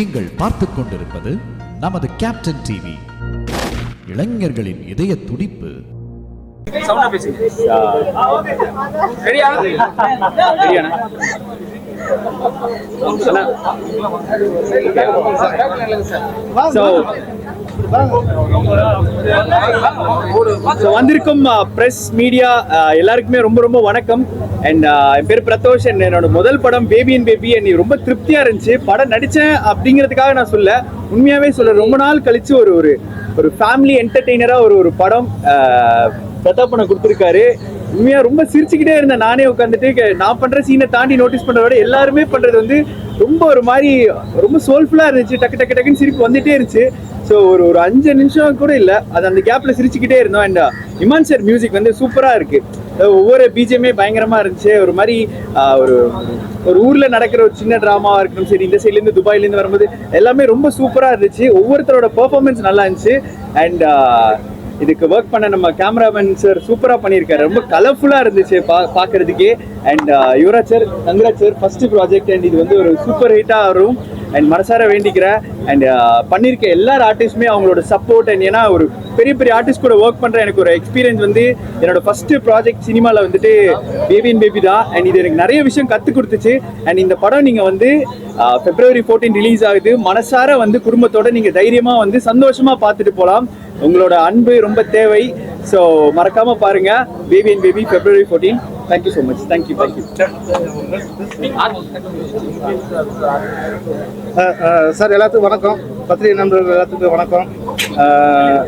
நீங்கள் பார்த்துக் கொண்டிருப்பது நமது கேப்டன் டிவி இளைஞர்களின் இதய துடிப்பு. சவுண்டா வந்திருக்கும் uh, ப்ரெஸ் மீடியா uh, எல்லாருக்குமே ரொம்ப ரொம்ப வணக்கம். அண்ட் uh, என் பேர் பிரதோஷ். அண்ட் என்னோட முதல் படம் பேபி அண்ட் பேபி அண்ட் ரொம்ப திருப்தியாக இருந்துச்சு. படம் நடித்தேன் அப்படிங்கிறதுக்காக நான் சொல்ல உண்மையாகவே சொல்ல ரொம்ப நாள் கழிச்சு ஒரு ஒரு ஒரு ஃபேமிலி என்டர்டெய்னராக ஒரு ஒரு படம் பிரதாப் பண்ண கொடுத்துருக்காரு. உண்மையா ரொம்ப சிரிச்சுக்கிட்டே இருந்தேன். நானே உட்காந்துட்டு நான் பண்ற சீனை தாண்டி நோட்டீஸ் பண்றத விட எல்லாருமே பண்றது வந்து ரொம்ப ஒரு மாதிரி ரொம்ப சோல்ஃபுல்லா இருந்துச்சு. டக்கு டக்கு டக்குன்னு சிரிப்பு வந்துட்டே இருந்துச்சு. ஸோ ஒரு ஒரு அஞ்சு நிமிஷம் கூட இல்லை. அது அந்த கேப்ல சிரிச்சுக்கிட்டே இருந்தோம். அண்ட் இமான் சார் மியூசிக் வந்து சூப்பரா இருக்கு. ஒவ்வொரு பிஜேமே பயங்கரமா இருந்துச்சு. ஒரு மாதிரி ஒரு ஒரு ஊர்ல நடக்கிற ஒரு சின்ன டிராமாவா இருக்கணும் சரி இந்த சைட்ல இருந்து துபாயில இருந்து வரும்போது எல்லாமே ரொம்ப சூப்பரா இருந்துச்சு. ஒவ்வொருத்தரோட பெர்ஃபார்மன்ஸ் நல்லா இருந்துச்சு. அண்ட் இதுக்கு ஒர்க் பண்ண நம்ம கேமராமேன் சார் சூப்பரா பண்ணியிருக்காரு. ரொம்ப கலர்ஃபுல்லா இருந்துச்சு பா பார்க்கறதுக்கே and uh, Yuvraj sir Gangaraj sir first project and இது வந்து ஒரு சூப்பர் ஹிட்டா வரும். அண்ட் மனசார வேண்டிக்கிறேன் அண்ட் uh, பண்ணியிருக்க எல்லார் ஆர்டிஸ்ட்டுமே அவங்களோட சப்போர்ட் அண்ட் ஏன்னா ஒரு பெரிய பெரிய ஆர்டிஸ்ட் கூட ஒர்க் பண்ணுற எனக்கு ஒரு எக்ஸ்பீரியன்ஸ் வந்து என்னோட ஃபர்ஸ்ட் ப்ராஜெக்ட் சினிமாவில் வந்துட்டு பேபி அண்ட் பேபி தான் அண்ட் இது எனக்கு நிறைய விஷயம் கற்றுக் கொடுத்துச்சு. அண்ட் இந்த படம் நீங்கள் வந்து பிப்ரவரி 14 ரிலீஸ் ஆகுது. மனசார வந்து குடும்பத்தோட நீங்கள் தைரியமாக வந்து சந்தோஷமாக பார்த்துட்டு போகலாம் உங்களோட அன்பு ரொம்ப தேவை. ஸோ மறக்காம பாருங்க. Baby and baby February fourteen thank you so much thank you thank you sir எல்லாத்துக்கும் வணக்கம். பத்திரிகை நண்பர்கள் எல்லாத்துக்கும் வணக்கம். Uh,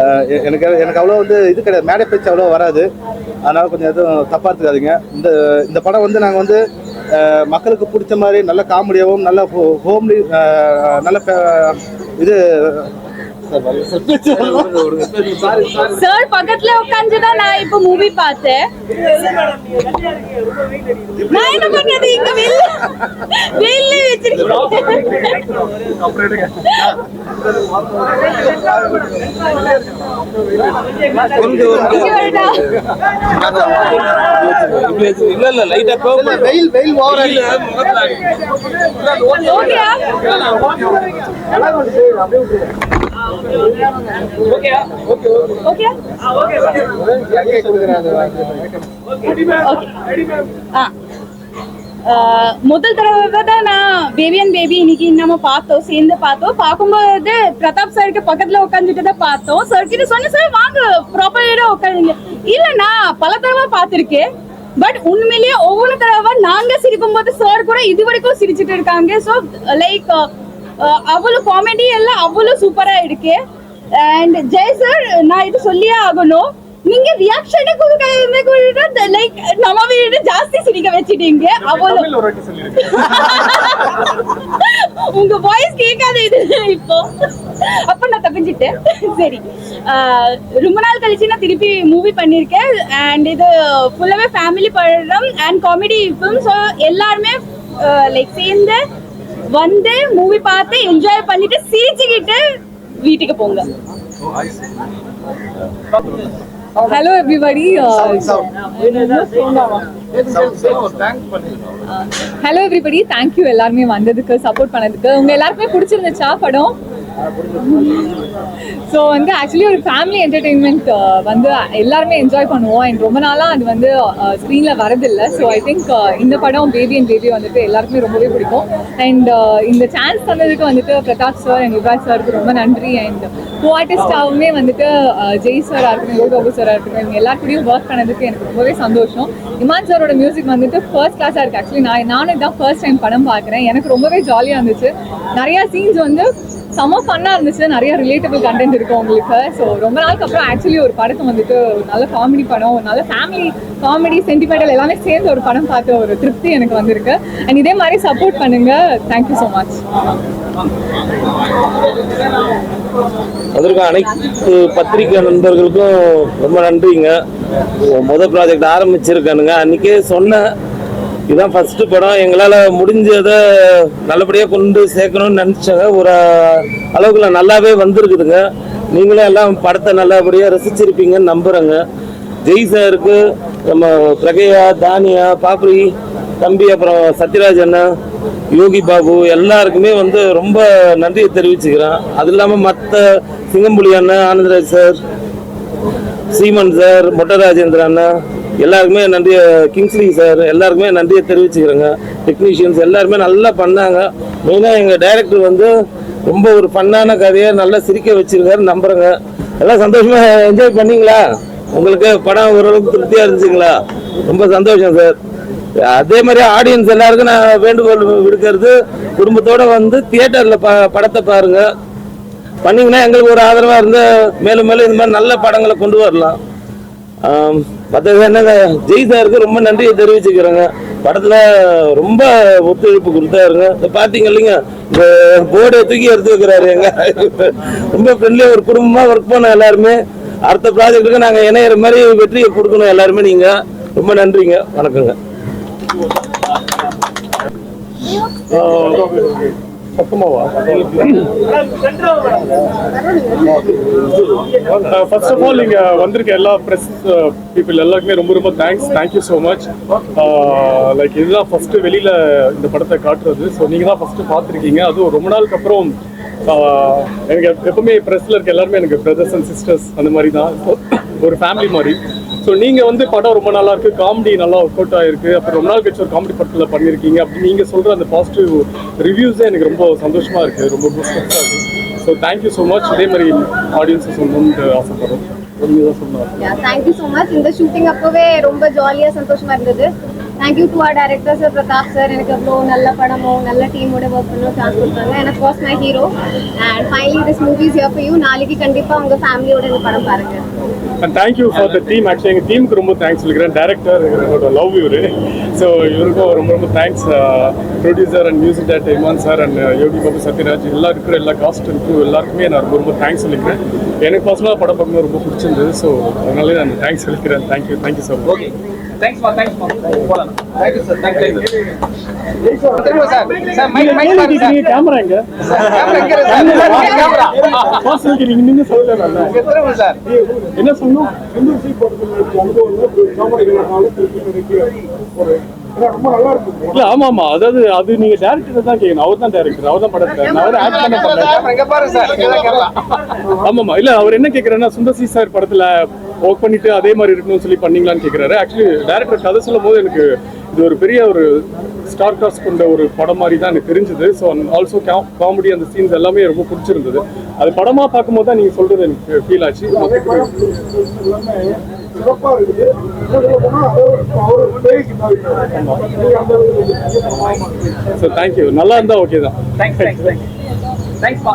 uh, எனக்கு எனக்கு அவ்வளோ வந்து இது கிடையாது. மேடை பேச்சு அவ்வளோ வராது. அதனால் கொஞ்சம் எதுவும் தப்பாக எடுத்துக்காதீங்க. இந்த இந்த படம் வந்து நாங்கள் வந்து மக்களுக்கு பிடிச்ச மாதிரி நல்ல காமெடியாகவும் நல்ல ஹோம்லி நல்ல இது சாரி பக்கத்துல உட்காந்துதான் நான் இப்ப மூவி பார்த்தேன். நான் என்ன பண்றது இங்க. இல்ல இல்ல லைட்டா வெயில் வெயில் ஓவரா ஓகேயா முதல் தடவை தான் நான் பேபி அண்ட் பேபி இன்னைக்கு நம்ம பார்த்தோம் சேர்ந்து பார்த்தோம். பார்க்கும்போது பிரதாப் சாருக்கு பக்கத்துல உட்காந்துட்டு தான் பார்த்தோம். சார் கிட்ட சொன்ன சார் வாங்க ப்ராப்பரா உட்காந்துங்க இல்ல நான் பல தடவை பார்த்திருக்கேன். பட் உண்மையிலேயே ஒவ்வொரு தடவை நாங்க சிரிக்கும் போது சார் கூட இது வரைக்கும் சிரிச்சுட்டு இருக்காங்க. ஸோ லைக் அவ்வளோ காமெடி எல்லாம் அவ்வளோ சூப்பரா இருக்கு. அண்ட் ஜெய் சார் நான் இது சொல்லியே ஆகணும். நீங்க ரியாக்ஷனே கொடுக்காம கூட லைக் நம்ம வீடு ஜாஸ்தி சிரிக்க வச்சிட்டீங்க. அவ்வளவு உங்க வாய்ஸ் கேட்காத இது இப்போ. அப்ப நான் தப்பிச்சிட்டேன் சரி. ரொம்ப நாள் கழிச்சு நான் திருப்பி மூவி பண்ணியிருக்கேன் அண்ட் இது ஃபுல்லாவே ஃபேமிலி படம் அண்ட் காமெடி ஃபிலிம் ஸோ எல்லாருமே லைக் சேர்ந்து வந்து மூவி பார்த்து என்ஜாய் பண்ணிட்டு சிரிச்சுக்கிட்டு வீட்டுக்கு போங்க. Hello everybody hello everybody thank you எல்லாருமே வந்ததுக்கு சப்போர்ட் பண்ணதுக்கு. உங்க எல்லாருக்குமே பிடிச்சிருந்துச்சா படம்? ஸோ வந்து ஆக்சுவலி ஒரு ஃபேமிலி என்டர்டெயின்மெண்ட் uh, வந்து எல்லாருமே என்ஜாய் பண்ணுவோம். அண்ட் ரொம்ப நாளாக அது வந்து ஸ்க்ரீனில் வரதில்லை. ஸோ ஐ திங்க் இந்த படம் பேபி அண்ட் பேபி வந்துட்டு எல்லாருக்குமே ரொம்பவே பிடிக்கும். அண்ட் uh, இந்த சான்ஸ் தந்ததுக்கு வந்துட்டு பிரதாப் சார் அண்ட் யுவராஜ் சாருக்கு ரொம்ப நன்றி. அண்ட் கோ ஆர்டிஸ்டாகவுமே வந்துட்டு uh, ஜெய் சாராக இருக்கட்டும் யோகா பாபு சாராக இருக்கட்டும் இவங்க எல்லாருக்கூடயும் ஒர்க் பண்ணதுக்கு எனக்கு ரொம்பவே சந்தோஷம். இமான் சாரோட மியூசிக் வந்துட்டு ஃபர்ஸ்ட் கிளாஸாக இருக்குது ஆக்சுவலி நான் நானும் இதான் ஃபர்ஸ்ட் டைம் படம் பார்க்குறேன் எனக்கு ரொம்பவே ஜாலியாக இருந்துச்சு. நிறையா சீன்ஸ் வந்து செம்ம ஃபன்னாக இருந்துச்சு நிறைய ரிலேட்டபிள் கண்டென்ட் இருக்கும் உங்களுக்கு. ஸோ ரொம்ப நாளுக்கு அப்புறம் ஆக்சுவலி ஒரு படத்தை வந்துட்டு ஒரு நல்ல காமெடி படம் ஒரு நல்ல ஃபேமிலி காமெடி சென்டிமெண்டல் எல்லாமே சேர்ந்து ஒரு படம் பார்த்த ஒரு திருப்தி எனக்கு வந்திருக்கு. அண்ட் இதே மாதிரி சப்போர்ட் பண்ணுங்க. தேங்க்யூ ஸோ மச் அதற்கு அனைத்து பத்திரிகை நண்பர்களுக்கும் ரொம்ப நன்றிங்க. முத ப்ராஜெக்ட் ஆரம்பிச்சிருக்கானுங்க. அன்றைக்கே சொன்னேன் இதுதான் ஃபர்ஸ்ட்டு படம். எங்களால் முடிஞ்சதை நல்லபடியாக கொண்டு சேர்க்கணும்னு நினச்சாங்க. ஒரு அளவுக்குள்ள நல்லாவே வந்திருக்குதுங்க. நீங்களும் எல்லாம் படத்தை நல்லபடியாக ரசிச்சிருப்பீங்கன்னு நம்புகிறேங்க ஜெய் சாருக்கு நம்ம பிரகையா தானியா பாப்ரி தம்பி அப்புறம் சத்யராஜ் அண்ணன் யோகி பாபு எல்லாருக்குமே வந்து ரொம்ப நன்றியை தெரிவிச்சுக்கிறேன். அது இல்லாமல் மற்ற சிங்கம்புலி அண்ணன் ஆனந்தராஜ் சார் சீமன் சார் மொட்டராஜேந்திர ராஜேந்திர எல்லாருக்குமே நன்றிய கிங்ஸ்லி சார் எல்லாருக்குமே நன்றியை தெரிவிச்சுக்கிறேங்க. டெக்னீஷியன்ஸ் எல்லாருமே நல்லா பண்ணாங்க. மெயினாக எங்கள் டைரக்டர் வந்து ரொம்ப ஒரு ஃபன்னான கதையை நல்லா சிரிக்க வச்சிருக்காரு நம்புறேங்க. எல்லாம் சந்தோஷமா என்ஜாய் பண்ணீங்களா? உங்களுக்கு படம் ஓரளவுக்கு திருப்தியாக இருந்துச்சுங்களா? ரொம்ப சந்தோஷம் சார் அதே மாதிரி ஆடியன்ஸ் எல்லாருக்கும் நான் வேண்டுகோள் விடுக்கிறது குடும்பத்தோடு வந்து தியேட்டரில் ப படத்தை பாருங்க. பண்ணிங்கன்னா எங்களுக்கு ஒரு ஆதரவாக இருந்து மேலும் மேலும் இந்த மாதிரி நல்ல படங்களை கொண்டு வரலாம். மற்றது என்னங்க ஜெய் ரொம்ப நன்றியை தெரிவிச்சுக்கிறேங்க. படத்தில் ரொம்ப ஒத்துழைப்பு கொடுத்தாருங்க. இந்த இல்லைங்க இந்த போர்டை தூக்கி எடுத்து வைக்கிறாரு எங்க. ரொம்ப ஃப்ரெண்ட்லியா ஒரு குடும்பமாக ஒர்க் பண்ண எல்லாருமே. அடுத்த ப்ராஜெக்ட்டுக்கு நாங்கள் இணையிற மாதிரி வெற்றியை கொடுக்கணும் எல்லாருமே நீங்க. ரொம்ப நன்றிங்க வணக்கங்க. ஃபர்ஸ்ட் ஆஃப் ஆல் இங்க வந்திருக்க எல்லா ப்ரெஸ் பீப்புள் எல்லாருக்குமே ரொம்ப ரொம்ப thanks thank you so much like இதுதான் ஃபர்ஸ்ட் வெளியில இந்த படத்தை காட்டுறது. ஸோ நீங்க தான் ஃபர்ஸ்ட் பார்த்துருக்கீங்க. அதுவும் ரொம்ப நாளுக்கு அப்புறம் எனக்கு எப்பவுமே ப்ரெஸ்ல இருக்க எல்லாருமே எனக்கு பிரதர்ஸ் அண்ட் சிஸ்டர்ஸ் அந்த மாதிரி தான். ஒரு ஃபேமிலி மாதிரி. ஸோ நீங்கள் வந்து படம் ரொம்ப நல்லா இருக்கு காமெடி நல்லா ஒர்க் அவுட் ஆயிருக்கு. அப்புறம் ரொம்ப நாள் கழிச்சு ஒரு காமெடி படத்தில் பண்ணியிருக்கீங்க அப்படி நீங்கள் சொல்கிற அந்த பாசிட்டிவ் ரிவ்யூஸே எனக்கு ரொம்ப சந்தோஷமாக இருக்குது ரொம்ப பூஸ்டாக இருக்குது ஸோ தேங்க்யூ ஸோ மச் இதே மாதிரி ஆடியன்ஸை சொல்லணும்னு ஆசைப்படுறோம். தேங்க்யூ ஸோ மச் இந்த ஷூட்டிங் அப்போவே ரொம்ப ஜாலியா சந்தோஷமா இருந்தது. Thank you to our director sir Pratap sir எனக்கு அவ்வளோ நல்ல படமும் நல்ல டீமோட ஒர்க் பண்ணணும் சான்ஸ் கொடுத்தாங்க. எனக்கு was my hero and finally this movies your you நாளைக்கு கண்டிப்பா உங்க ஃபேமிலியோட இந்த படம் பாருங்க. And thank you for the team actually எங்கள் டீமுக்கு ரொம்ப தேங்க்ஸ் சொல்லிக்கிறேன். டேரக்டர் என்னோட லவ் இவர். ஸோ இவருக்கும் ரொம்ப ரொம்ப thanks producer and music director Imman sir and Yogi Babu Sathyaraj எல்லா இருக்கிற எல்லா காஸ்ட் இருக்கும் எல்லாருக்குமே நான் ரொம்ப ரொம்ப தேங்க்ஸ் சொல்லிக்கிறேன். எனக்கு பர்சனலாக படம் பார்க்கணும் ரொம்ப பிடிச்சிருந்தது. ஸோ அதனாலே நான் தேங்க்ஸ் சொல்லிக்கிறேன். தேங்க்யூ தேங்க்யூ ஸோ மச் தேங்க்ஸ்மா தேங்க்ஸ்மா போலாம் சார் தேங்க்யூ கேமரா எங்க வாசலுக்கு நீங்க நின்று சொல்லலாம் என்ன சொன்னோம்? இல்ல ஆமா ஆமா. அதாவது அது நீங்க டேரக்டர் தான் கேட்கணும் அவர் தான் டேரக்டர் அவர் தான் படத்தை அவர் ஆக்ட் பண்ண பண்ணல ஆமாமா இல்ல அவர் என்ன கேக்குறாருன்னா சுந்தர்சி சார் படத்துல ஒர்க் பண்ணிட்டு அதே மாதிரி இருக்கணும்னு சொல்லி பண்ணீங்களான்னு கேக்குறாரு. ஆக்சுவலி டேரக்டர் கதை சொல்லும் போது எனக்கு இது ஒரு பெரிய ஒரு ஸ்டார் காஸ்ட் கொண்ட ஒரு படம் மாதிரி தான் எனக்கு தெரிஞ்சது. ஸோ ஆல்சோ காமெடி அந்த சீன்ஸ் எல்லாமே ரொம்ப பிடிச்சிருந்தது. அது படமா பார்க்கும்போது தான் நீங்க சொல்றது எனக்கு ஃபீல் ஆச்சு. ஸோ தேங்க்யூ நல்லா இருந்தா ஓகே தான். தேங்க்ஸ் தேங்க்ஸ் தேங்க்ஸ் தேங்க்ஸ்மா